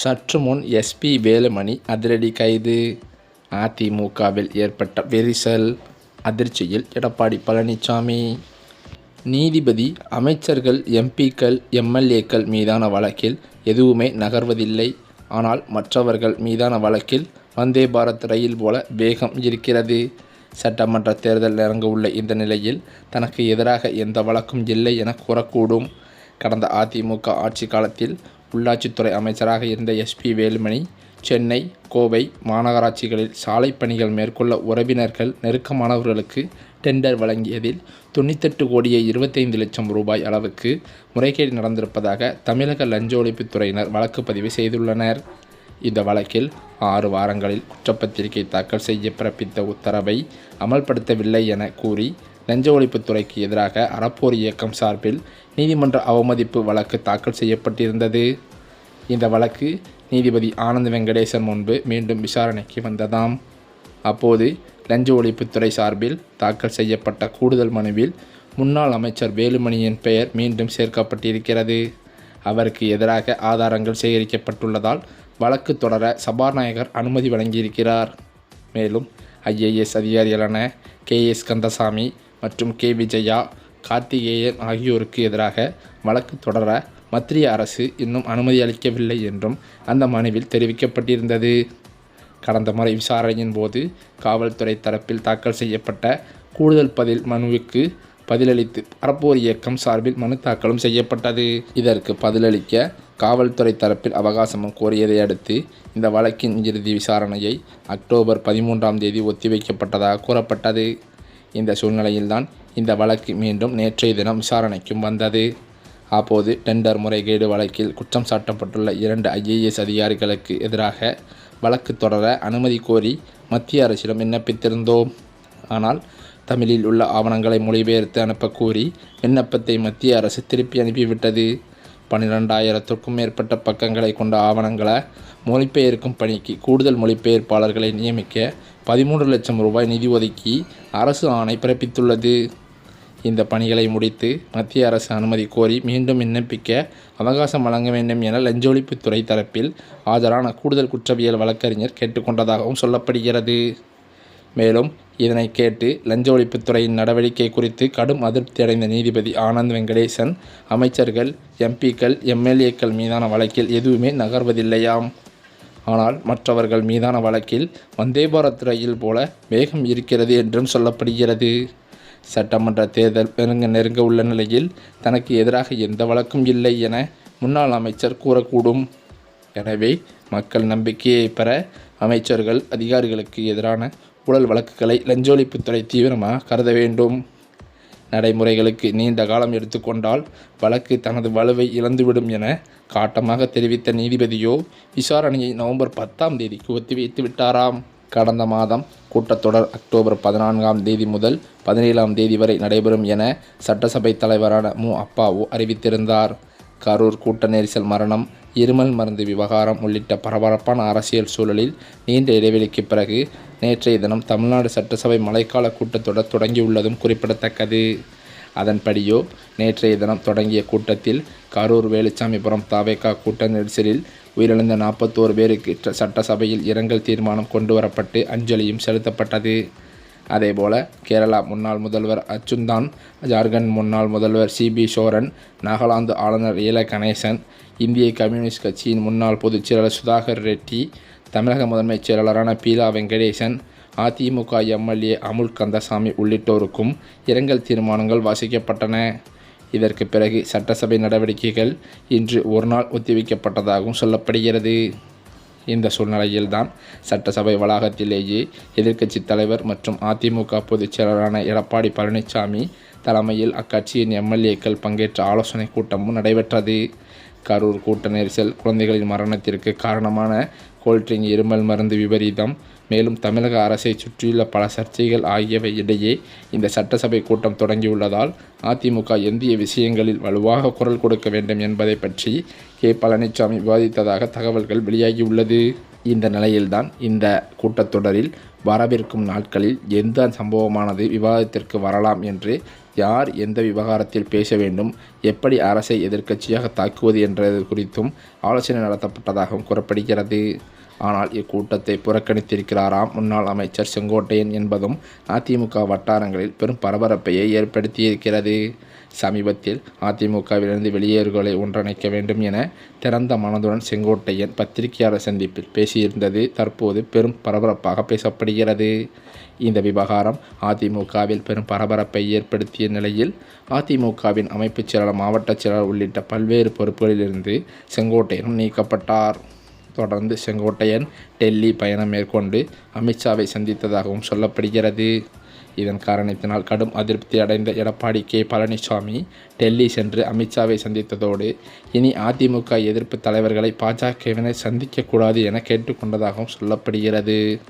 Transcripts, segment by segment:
சற்று முன் எஸ்பி வேலுமணி அதிரடி கைது. அதிமுகவில் ஏற்பட்ட விரிசல் அதிர்ச்சியில் எடப்பாடி பழனிசாமி நீதிபதி அமைச்சர்கள் எம்பிக்கள் எம்எல்ஏக்கள் மீதான வழக்கில் எதுவுமே நகர்வதில்லை. ஆனால் மற்றவர்கள் மீதான வழக்கில் வந்தே பாரத் ரயில் போல வேகம் இருக்கிறது. சட்டமன்ற தேர்தல் நெருங்க உள்ள இந்த நிலையில் தனக்கு எதிராக எந்த வழக்கும் இல்லை என கூறக்கூடும். கடந்த அதிமுக ஆட்சி காலத்தில் உள்ளாட்சித்துறை அமைச்சராக இருந்த எஸ்பி வேலுமணி சென்னை கோவை மாநகராட்சிகளில் சாலை பணிகள் மேற்கொள்ள உறவினர்கள் நெருக்கமானவர்களுக்கு டெண்டர் வழங்கியதில் தொண்ணூத்தெட்டு கோடியே இருபத்தைந்து லட்சம் ரூபாய் அளவுக்கு முறைகேடு நடந்திருப்பதாக தமிழக லஞ்ச ஒழிப்புத்துறையினர் வழக்கு பதிவு செய்துள்ளனர். இந்த வழக்கில் ஆறு வாரங்களில் குற்றப்பத்திரிகை தாக்கல் செய்ய பிறப்பித்த உத்தரவை அமல்படுத்தவில்லை என கூறி லஞ்ச ஒழிப்புத்துறைக்கு எதிராக அறப்போர் இயக்கம் சார்பில் நீதிமன்ற அவமதிப்பு வழக்கு தாக்கல் செய்யப்பட்டிருந்தது. இந்த வழக்கு நீதிபதி ஆனந்த் வெங்கடேசன் முன்பு மீண்டும் விசாரணைக்கு வந்ததாம். அப்போது லஞ்ச ஒழிப்புத்துறை சார்பில் தாக்கல் செய்யப்பட்ட கூடுதல் மனுவில் முன்னாள் அமைச்சர் வேலுமணியின் பெயர் மீண்டும் சேர்க்கப்பட்டிருக்கிறது. அவருக்கு எதிராக ஆதாரங்கள் சேகரிக்கப்பட்டுள்ளதால் வழக்கு தொடர சபாநாயகர் அனுமதி வழங்கியிருக்கிறார். மேலும் ஐஏஎஸ் அதிகாரிகளான கே எஸ் கந்தசாமி மற்றும் கே. விஜயா கார்த்திகேயன் ஆகியோருக்கு எதிராக வழக்கு தொடர மத்திய அரசு இன்னும் அனுமதி அளிக்கவில்லை என்றும் அந்த மனுவில் தெரிவிக்கப்பட்டிருந்தது. கடந்த முறை விசாரணையின் போது காவல்துறை தரப்பில் தாக்கல் செய்யப்பட்ட கூடுதல் பதில் மனுவுக்கு பதிலளித்து பரப்போர் இயக்கம் சார்பில் மனு தாக்கலும் செய்யப்பட்டது. இதற்கு பதிலளிக்க காவல்துறை தரப்பில் அவகாசமும் கோரியதை அடுத்து இந்த வழக்கின் இறுதி விசாரணையை அக்டோபர் பதிமூன்றாம் தேதி ஒத்திவைக்கப்பட்டதாக கூறப்பட்டது. இந்த சூழ்நிலையில்தான் இந்த வழக்கு மீண்டும் நேற்றைய தினம் விசாரணைக்கும் வந்தது. அப்போது டெண்டர் முறைகேடு வழக்கில் குற்றம் சாட்டப்பட்டுள்ள இரண்டு ஐஏஎஸ் அதிகாரிகளுக்கு எதிராக வழக்கு தொடர அனுமதி கோரி மத்திய அரசிடம் விண்ணப்பித்திருந்தோம். ஆனால் தமிழில் உள்ள ஆவணங்களை மொழிபெயர்த்து அனுப்ப கூறி விண்ணப்பத்தை மத்திய அரசு திருப்பி அனுப்பிவிட்டது. பன்னிரெண்டாயிரத்திற்கும் மேற்பட்ட பக்கங்களை கொண்ட ஆவணங்களை மொழிபெயர்க்கும் பணிக்கு கூடுதல் மொழிபெயர்ப்பாளர்களை நியமிக்க பதிமூன்று லட்சம் ரூபாய் நிதி ஒதுக்கி அரசு ஆணை பிறப்பித்துள்ளது. இந்த பணிகளை முடித்து மத்திய அரசு அனுமதி கோரி மீண்டும் விண்ணப்பிக்க அவகாசம் வழங்க வேண்டும் என லஞ்ச ஒழிப்புத்துறை தரப்பில் ஆஜரான கூடுதல் குற்றவியல் வழக்கறிஞர் கேட்டுக்கொண்டதாகவும் சொல்லப்படுகிறது. மேலும் இதனை கேட்டு லஞ்ச ஒழிப்புத்துறையின் நடவடிக்கை குறித்து கடும் அதிருப்தி அடைந்த நீதிபதி ஆனந்த் வெங்கடேசன் அமைச்சர்கள் எம்பிக்கள் எம்எல்ஏக்கள் மீதான வழக்கில் எதுவுமே நகர்வதில்லையாம். ஆனால் மற்றவர்கள் மீதான வழக்கில் வந்தே பாரத் ரயில் போல வேகம் இருக்கிறது என்றும் சொல்லப்படுகிறது. சட்டமன்ற தேர்தல் நெருங்க நெருங்க உள்ள நிலையில் தனக்கு எதிராக எந்த வழக்கும் இல்லை என முன்னாள் அமைச்சர் கூறக்கூடும். எனவே மக்கள் நம்பிக்கையை பெற அமைச்சர்கள் அதிகாரிகளுக்கு எதிரான ஊழல் வழக்குகளை லஞ்சொழிப்புத்துறை தீவிரமாக கருத வேண்டும். நடைமுறைகளுக்கு நீண்ட காலம் எடுத்துக்கொண்டால் வழக்கு தனது வலுவை இழந்துவிடும் என காட்டமாக தெரிவித்த நீதிபதியோ விசாரணையை நவம்பர் பத்தாம் தேதிக்கு ஒத்திவைத்து விட்டாராம். கடந்த மாதம் கூட்டத்தொடர் அக்டோபர் பதினான்காம் தேதி முதல் பதினேழாம் தேதி வரை நடைபெறும் என சட்டசபை தலைவரான மு. அப்பாவு அறிவித்திருந்தார். கரூர் கூட்ட நெரிசல் மரணம் இருமல் மருந்து விவகாரம் உள்ளிட்ட பரபரப்பான அரசியல் சூழலில் நீண்ட இடைவெளிக்கு பிறகு நேற்றைய தினம் தமிழ்நாடு சட்டசபை மழைக்கால கூட்டத்தொடர் தொடங்கியுள்ளதும் குறிப்பிடத்தக்கது. அதன்படியோ நேற்றைய தினம் தொடங்கிய கூட்டத்தில் கரூர் வேலுச்சாமிபுரம் தாவேக்கா கூட்ட நெரிசலில் உயிரிழந்த நாற்பத்தோரு பேருக்கு சட்டசபையில் இரங்கல் தீர்மானம் கொண்டு வரப்பட்டு அஞ்சலியும் செலுத்தப்பட்டது. அதேபோல கேரளா முன்னாள் முதல்வர் அச்சுந்தான் ஜார்க்கண்ட் முன்னாள் முதல்வர் சிபி சோரன் நாகாலாந்து ஆளுநர் ஏல கணேசன் இந்திய கம்யூனிஸ்ட் கட்சியின் முன்னாள் பொதுச் செயலாளர் சுதாகர் ரெட்டி தமிழக முதன்மைச் செயலாளரான பீலா வெங்கடேசன் அதிமுக எம்எல்ஏ அமுல் கந்தசாமி உள்ளிட்டோருக்கும் இரங்கல் தீர்மானங்கள் வாசிக்கப்பட்டன. இதற்கு பிறகு சட்டசபை நடவடிக்கைகள் இன்று ஒரு நாள் ஒத்திவைக்கப்பட்டதாகவும் சொல்லப்படுகிறது. இந்த சூழ்நிலையில்தான் சட்டசபை வளாகத்திலேயே எதிர்க்கட்சி தலைவர் மற்றும் அதிமுக பொதுச் செயலரான எடப்பாடி பழனிசாமி தலைமையில் அக்கட்சியின் எம்எல்ஏக்கள் பங்கேற்ற ஆலோசனை கூட்டமும் நடைபெற்றது. கரூர் கூட்ட நெரிசல் குழந்தைகளின் மரணத்திற்கு காரணமான கோல்ட்ரிங் இருமல் மருந்து விபரீதம் மேலும் தமிழக அரசை சுற்றியுள்ள பல சர்ச்சைகள் ஆகியவை இடையே இந்த சட்டசபை கூட்டம் தொடங்கியுள்ளதால் அதிமுக எந்திய விஷயங்களில் வலுவாக குரல் கொடுக்க வேண்டும் என்பதை பற்றி கே பழனிசாமி விவாதித்ததாக தகவல்கள் வெளியாகியுள்ளது. இந்த நிலையில்தான் இந்த கூட்டத்தொடரில் வரவிருக்கும் நாட்களில் எந்த சம்பவமானது விவாதத்திற்கு வரலாம் என்று யார் எந்த விவகாரத்தில் பேச வேண்டும் எப்படி அரசை எதிர்க்கட்சியாக தாக்குவது என்றது குறித்தும் ஆலோசனை நடத்தப்பட்டதாகவும் கூறப்படுகிறது. ஆனால் இக்கூட்டத்தை புறக்கணித்திருக்கிறாராம். முன்னாள் அமைச்சர் செங்கோட்டையன் என்பதும் அதிமுக வட்டாரங்களில் பெரும் பரபரப்பையை ஏற்படுத்தியிருக்கிறது. சமீபத்தில் அதிமுகவிலிருந்து வெளியேறுகளை ஒன்றிணைக்க வேண்டும் என திறந்த மனதுடன் செங்கோட்டையன் பத்திரிகையாளர் சந்திப்பில் பேசியிருந்தது. தற்போது பெரும் பரபரப்பாக பேசப்படுகிறது. இந்த விவகாரம் அதிமுகவில் பெரும் பரபரப்பை ஏற்படுத்திய நிலையில் அதிமுகவின் அமைப்புச் செயலாளர் மாவட்ட செயலாளர் உள்ளிட்ட பல்வேறு பொறுப்புகளிலிருந்து செங்கோட்டையனும் நீக்கப்பட்டார். தொடர்ந்து செங்கோட்டையன் டெல்லி பயணம் மேற்கொண்டு அமித்ஷாவை சந்தித்ததாகவும் சொல்லப்படுகிறது. இதன் காரணத்தினால் கடும் அதிருப்தி அடைந்த எடப்பாடி கே. பழனிசாமி டெல்லி சென்று அமித்ஷாவை சந்தித்ததோடு இனி அதிமுக எதிர்ப்பு தலைவர்களை பாஜகவினர் சந்திக்கக்கூடாது என கேட்டுக்கொண்டதாகவும் சொல்லப்படுகிறது.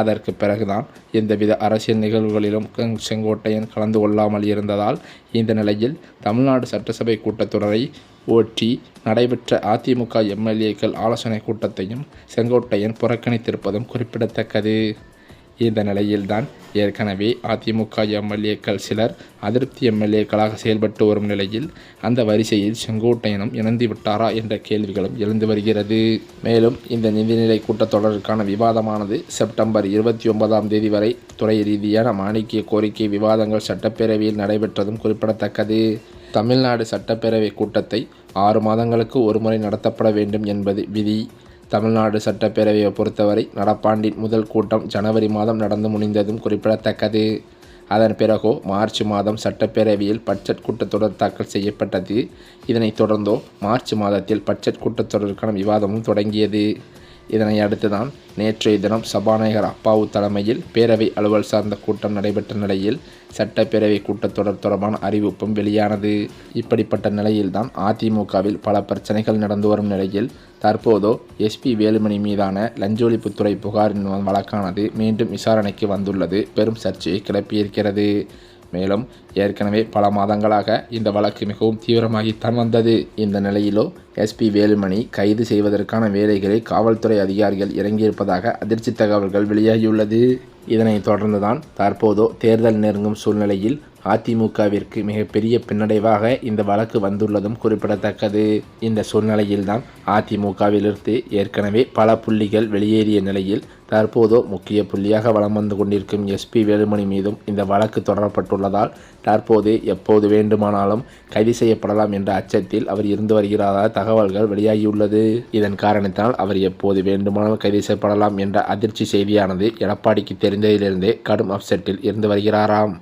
அதற்கு பிறகுதான் எந்தவித அரசியல் நிகழ்வுகளிலும் செங்கோட்டையன் கலந்து கொள்ளாமல் இருந்ததால் இந்த நிலையில் தமிழ்நாடு சட்டசபை கூட்டத்தொடரை ஒட்டி நடைபெற்ற அதிமுக எம்எல்ஏக்கள் ஆலோசனை கூட்டத்தையும் செங்கோட்டையன் புறக்கணித்திருப்பதும் குறிப்பிடத்தக்கது. இந்த நிலையில்தான் ஏற்கனவே அதிமுக எம்எல்ஏக்கள் சிலர் அதிருப்தி எம்எல்ஏக்களாக செயல்பட்டு வரும் நிலையில் அந்த வரிசையில் செங்கோட்டையனும் இணைந்து விட்டாரா என்ற கேள்விகளும் எழுந்து வருகிறது. மேலும் இந்த நிதிநிலை கூட்டத்தொடருக்கான விவாதமானது செப்டம்பர் இருபத்தி ஒன்பதாம் தேதி வரை துறை ரீதியான மாணிக்கிய கோரிக்கை விவாதங்கள் சட்டப்பேரவையில் நடைபெற்றதும் குறிப்பிடத்தக்கது. தமிழ்நாடு சட்டப்பேரவை கூட்டத்தை ஆறு மாதங்களுக்கு ஒருமுறை நடத்தப்பட வேண்டும் என்பது விதி. தமிழ்நாடு சட்டப்பேரவையை பொறுத்தவரை நடப்பாண்டின் முதல் கூட்டம் ஜனவரி மாதம் நடந்து முடிந்ததும் குறிப்பிடத்தக்கது. அதன் பிறகோ மார்ச் மாதம் சட்டப்பேரவையில் பட்ஜெட் கூட்டத்தொடர் தாக்கல் செய்யப்பட்டது. இதனைத் தொடர்ந்தோ மார்ச் மாதத்தில் பட்ஜெட் கூட்டத்தொடருக்கான விவாதமும் தொடங்கியது. இதனை அடுத்துதான் நேற்றைய தினம் சபாநாயகர் அப்பாவு தலைமையில் பேரவை அலுவல் சார்ந்த கூட்டம் நடைபெற்ற நிலையில் சட்டப்பேரவை கூட்டத்தொடர் தொடர்பான அறிவிப்பும் வெளியானது. இப்படிப்பட்ட நிலையில்தான் அதிமுகவில் பல பிரச்சனைகள் நடந்து வரும் நிலையில் தற்போதோ எஸ்பி வேலுமணி மீதான லஞ்ச ஒழிப்புத்துறை புகாரின் வழக்கானது மீண்டும் விசாரணைக்கு வந்துள்ளது. பெரும் சர்ச்சையை கிளப்பியிருக்கிறது. மேலும் ஏற்கனவே பல மாதங்களாக இந்த வழக்கு மிகவும் தீவிரமாகித்தான் வந்தது. இந்த நிலையிலோ எஸ்பி வேலுமணி கைது செய்வதற்கான வேலைகளை காவல்துறை அதிகாரிகள் இறங்கியிருப்பதாக அதிர்ச்சி தகவல்கள் வெளியாகியுள்ளது. இதனைத் தொடர்ந்துதான் தற்போதோ தேர்தல் நெருங்கும் சூழ்நிலையில் அதிமுகவிற்கு மிகப்பெரிய பின்னடைவாக இந்த வழக்கு வந்துள்ளதும் குறிப்பிடத்தக்கது. இந்த சூழ்நிலையில்தான் அதிமுகவிலிருந்து ஏற்கனவே பல புள்ளிகள் வெளியேறிய நிலையில் தற்போதோ முக்கிய புள்ளியாக வலம் வந்து கொண்டிருக்கும் எஸ்பி வேலுமணி மீதும் இந்த வழக்கு தொடரப்பட்டுள்ளதால் தற்போது எப்போது வேண்டுமானாலும் கைது செய்யப்படலாம் என்ற அச்சத்தில் அவர் இருந்து வருகிறதா தகவல்கள் வெளியாகியுள்ளது. இதன் காரணத்தினால் அவர் எப்போது வேண்டுமானாலும் கைது செய்யப்படலாம் என்ற அதிர்ச்சி செய்தியானது எடப்பாடிக்கு தெரிந்ததிலிருந்தே கடும் அப்செட்டில் இருந்து வருகிறாராம்.